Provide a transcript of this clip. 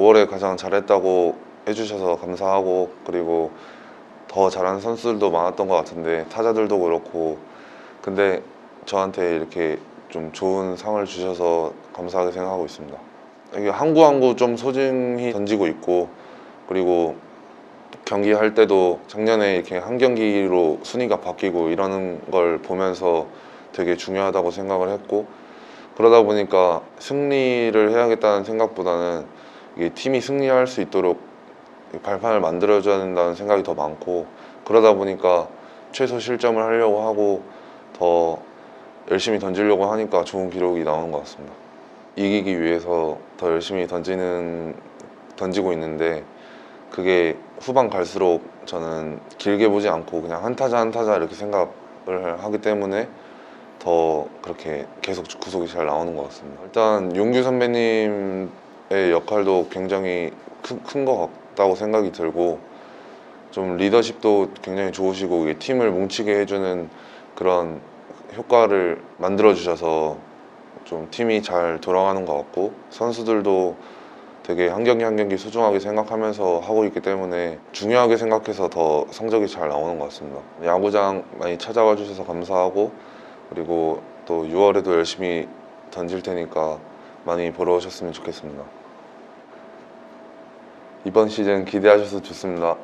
5월에 가장 잘했다고 해주셔서 감사하고 그리고 더 잘하는 선수들도 많았던 것 같은데 타자들도 그렇고 근데 저한테 이렇게 좀 좋은 상을 주셔서 감사하게 생각하고 있습니다. 이게 한구 한구 좀 소중히 던지고 있고 그리고 경기 할 때도 작년에 이렇게 한 경기로 순위가 바뀌고 이러는 걸 보면서 되게 중요하다고 생각을 했고 그러다 보니까 승리를 해야겠다는 생각보다는 이게 팀이 승리할 수 있도록 발판을 만들어줘야 된다는 생각이 더 많고 그러다 보니까 최소 실점을 하려고 하고 더 열심히 던지려고 하니까 좋은 기록이 나오는 것 같습니다. 이기기 위해서 더 열심히 던지는 던지고 있는데 그게 후반 갈수록 저는 길게 보지 않고 그냥 한 타자 한 타자 이렇게 생각을 하기 때문에 더 그렇게 계속 구속이 잘 나오는 것 같습니다. 일단 용규 선배님의 역할도 굉장히 큰 것 같다고 생각이 들고 좀 리더십도 굉장히 좋으시고 팀을 뭉치게 해주는 그런 효과를 만들어 주셔서 좀 팀이 잘 돌아가는 것 같고 선수들도 되게 한 경기 한 경기 소중하게 생각하면서 하고 있기 때문에 중요하게 생각해서 더 성적이 잘 나오는 것 같습니다. 야구장 많이 찾아와 주셔서 감사하고 그리고 또 6월에도 열심히 던질 테니까 많이 보러 오셨으면 좋겠습니다. 이번 시즌 기대하셔서 좋습니다.